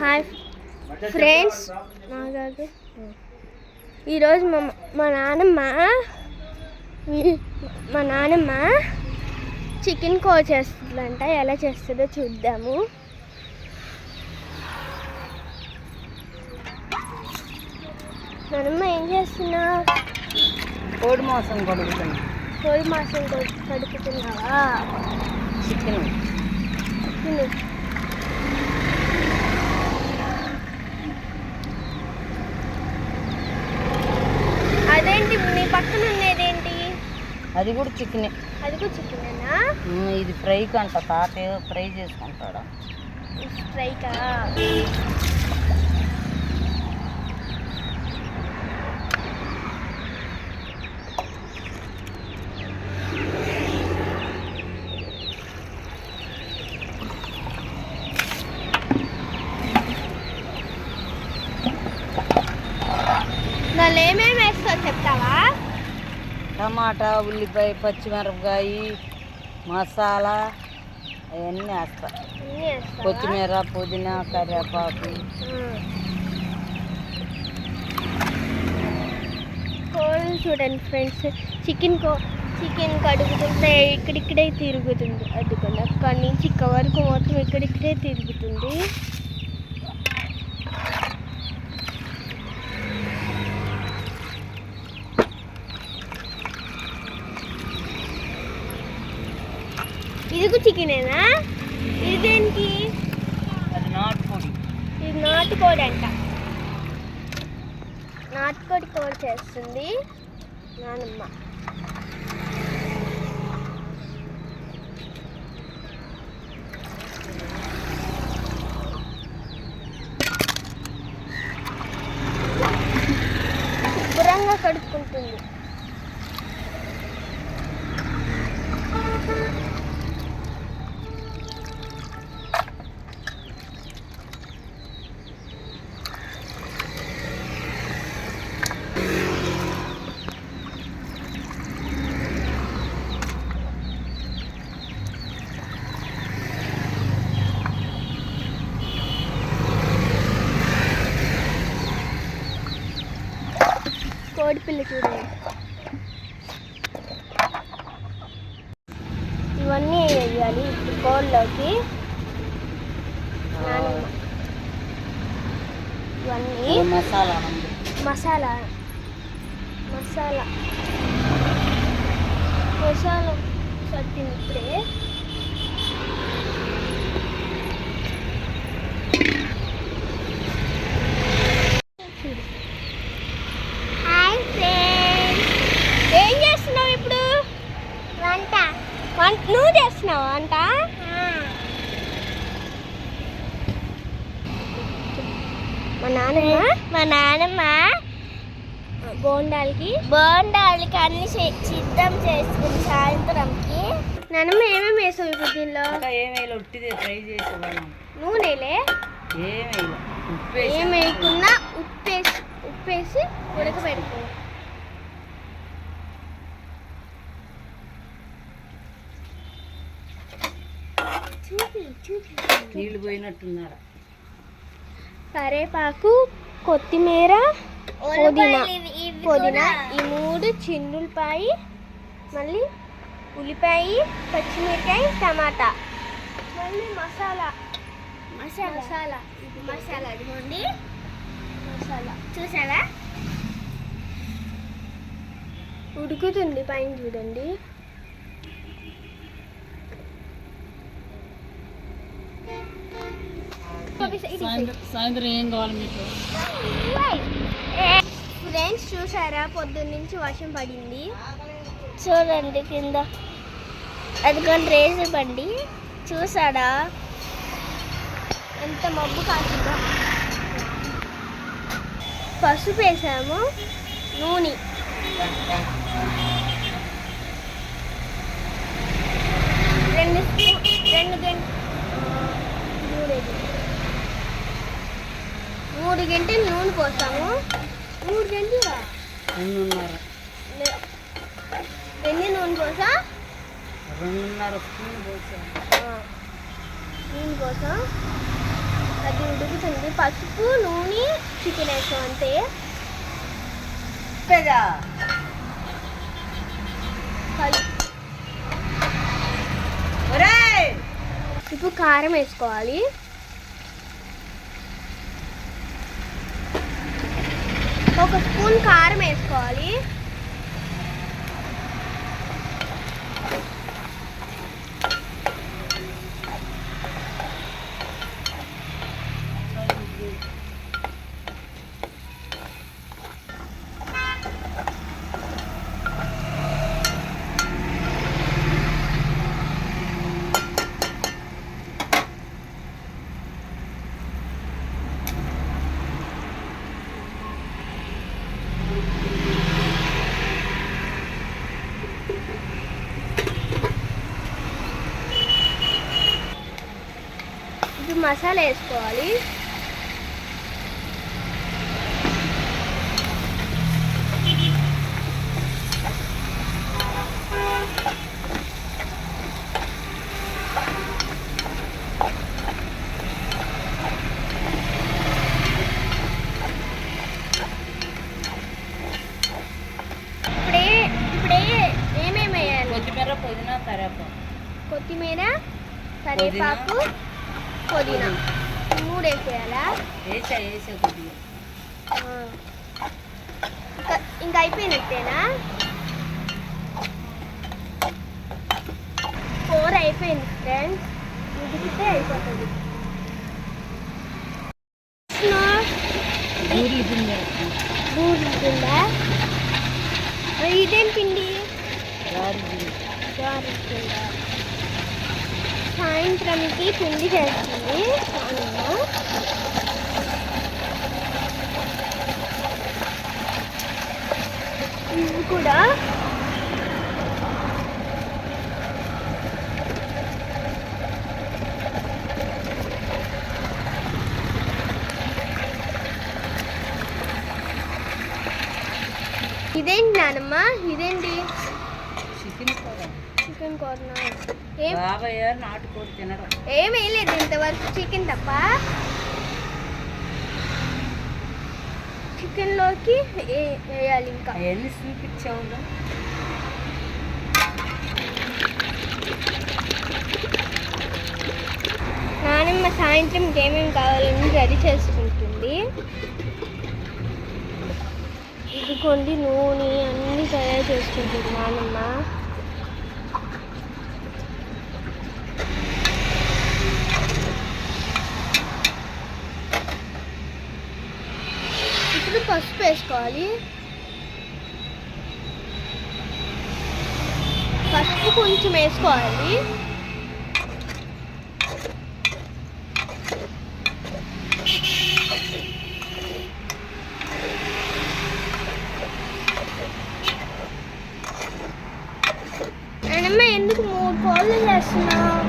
Hi friends ఈరోజు మా మా నాన్నమ్మ మా నాన్నమ్మ చికెన్ కో చేస్తుందంట. ఎలా చేస్తుందో చూద్దాము. నాన్నమ్మ ఏం చేస్తున్నావు కోడి మాంసం కొడుకుతుంది కోడి మాసం కడుపుతున్నావా చికెన్. తిను. అదేంటి నీ పక్కన ఉన్నదేంటి అది కూడా చికెనే. అది కూడా చికెనేనా? ఇది ఫ్రై కంట తాత ఫ్రై చేసుకుంటాడా? ఫ్రైకా? దానిలో ఏమేమి వేస్తావు చెప్తావా? టమాటా ఉల్లిపాయ పచ్చిమిరపకాయ మసాలా అవన్నీ వేస్తా. కొత్తిమీర పుదీనా కరివేపాకు. చూడండి ఫ్రెండ్స్ చికెన్ కో చికెన్ కడుగుతుంటే ఇక్కడిక్కడే తిరుగుతుంది. అదిగోండి అక్కడి నుంచి ఇక్కడ వరకు మొత్తం ఇక్కడిక్కడే తిరుగుతుంది. ఇది కూడా చికెనేనా ఇది దేనికి ఇది నాటుకోడి అంట. నాటుకోడి కూర చేస్తుంది నానమ్మ. కోడిపిల్ల చూడండి ఇవన్నీ వేయాలి ఇప్పుడు కోళ్ళలోకి ఇవన్నీ. మసాలా. మసాలా. మసాలా. మసాలా. పట్టింది ఇప్పుడే హాయ్ ఫ్రెండ్స్ ఏం చేస్తున్నావు ఇప్పుడు వంట వంట నువ్వు చేస్తున్నావు వంట మా నాన్నమ్మ? మా నాన్నమ్మ బోండాలకి బోండాలకి అన్ని సిద్ధం చేసుకుంది సాయంత్రంకి. నాన్నమ్మ ఏమేమి వేసావు ఇప్పుడు దీనిలో? ఏమేయాలి ఉట్టిదే ఫ్రై చేసేవాళ్ళం నూనెలే? ఏమేయాలి ఉప్పు ఉప్పేసి ఉడకబెట్టుకో. చూపి చూపి. నీళ్ళు పోయినట్టున్నారా? కరేపాకు కొత్తిమీర పుదీనా. పుదీనా ఈ మూడు చిన్నులపాయి మళ్ళీ ఉల్లిపాయ పచ్చిమిరకాయ టమాటా. మళ్ళీ మసాలా. మసాలా. మసాలా. మసాలా అదిగోండి మసాలా. చూసారా ఉడుకుతుంది పైన చూడండి. సాయంత్రం ఏం కావాలి మీకు? ఫ్రెండ్స్ చూసారా? పొద్దున్న నుంచి వర్షం పడింది. చూడండి కింద. అది కొన్ని రేసు బండి. చూసాడా ఎంత మబ్బు కాసిందో. పసుపు వేసాము. నూనె. రెండు రెండు గంట మూడు గంటలు నూనె పోస్తాము. మూడు గంటలు ఎన్ని నూనె పోసా? రెండున్నర స్పూన్ పోసాను దీనికోసం అది ఉడుకుతుంది. పసుపు నూనె చికెన్ వేసాం అంతే. ఒరేయ్! ఇప్పుడు కారం వేసుకోవాలి. ఒక స్పూన్ కారం వేసుకోవాలి. ఇప్పుడు మసాలా వేసుకోవాలి. ఇప్పుడే ఇప్పుడే ఏమేమి వేయాలి? కొత్తిమీర పుదీనా కరేపాకు. కొత్తిమీర కరివేపాకు పుదీనా ఈ మూడు వేసేయాలా వేసా వేసా కొద్దిగా ఆ. ఇంకా ఇంకా అయిపోయినట్టేనా కూర అయిపోయింది ఫ్రెండ్స్ ఉడికితే అయిపోతుంది పూరీ పిండి బూరుతుందా ఇదేం పిండి రాగి పిండి జారుతుందా సాయంత్రంకి పిండి చేస్తుంది ఇవి కూడా ఇదేంటి నానమ్మ? ఇదేంటి? చికెన్ చికెన్ కార్న? ఏం? బాబాయ్ నాటుకోడి తినడం. ఏం వేయలేదు ఇంతవరకు చికెన్ తప్ప. చికెన్లోకి ఏ- వేయాలి ఇంకా? అవన్నీ చూపించావు నానమ్మ సాయంత్రం ఏమేమి కావాలని రెడీ చేసుకుంటుంది? ఇదిగోండి నూనె అన్నీ తయారు చేసుకుంటుంది నానమ్మ ఇప్పుడు పసుపు వేసుకోవాలి పసుపు కొంచెం వేసుకోవాలి నానమ్మ ఎందుకు మూడు కోళ్ళు చేస్తున్నావు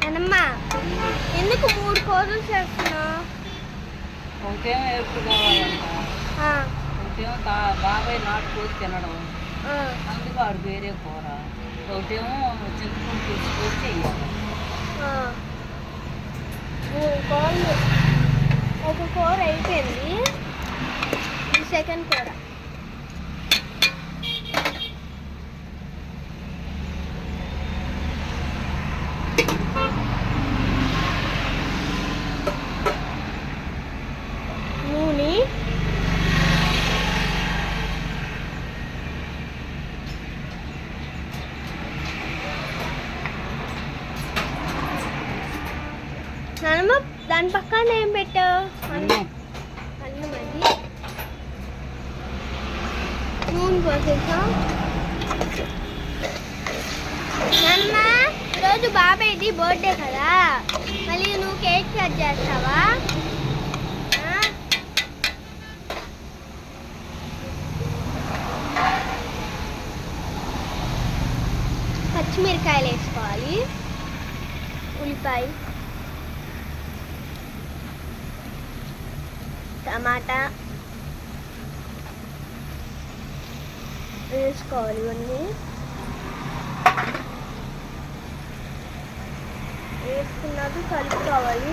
నానమ్మ కోళ్ళు చేస్తున్నావు ఒకటేమో ఎరుపు కావాలంట ఒకటేమో బాబాయ్ నాటుకోడి తినడం. ఆ, అందుకు ఆడు వేరే కూర. ఒకటేమో చింతపండు తీసుకొని చెయ్యాలి. ఒక కూర అయిపోయింది. సెకండ్ కూర నూనె నానమ్మ దాని పక్కన ఏం పెట్టావు అన్నం. అది. నూనె పోసేసాం. ఈరోజు బాబాయ్ది బర్త్డే కదా. మళ్ళీ నువ్వు కేక్ కట్ చేస్తావా? పచ్చిమిరకాయలు వేసుకోవాలి. ఉల్లిపాయ. టమాటా వేసుకోవాలి ఇవన్నీ వేసుకున్నాక కలుపుకోవాలి.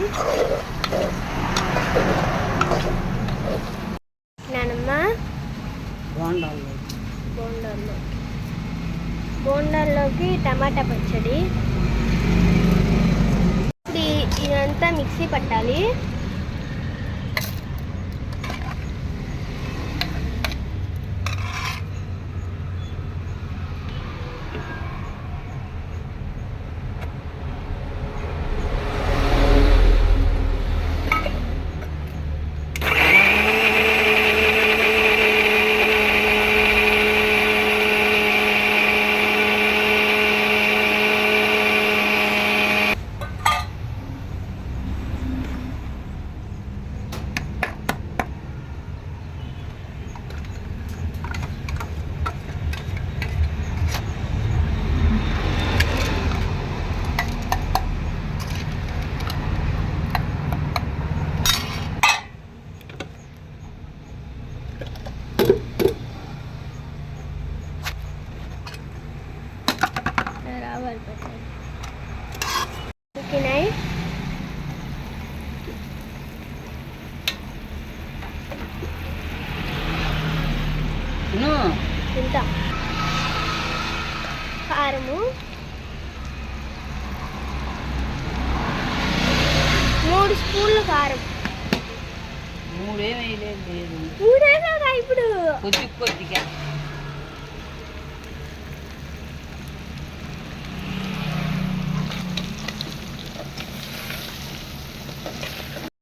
నానమ్మ. బోండాల్లో బోండాల్లోకి టమాటా పచ్చడి. ఇప్పుడు ఇదంతా మిక్సీ పట్టాలి. కారము మూడు స్పూన్లు కారం. మూడేం వేయలేదు లేదు మూడేగా ఇప్పుడు? కొద్ది కొద్దిగా.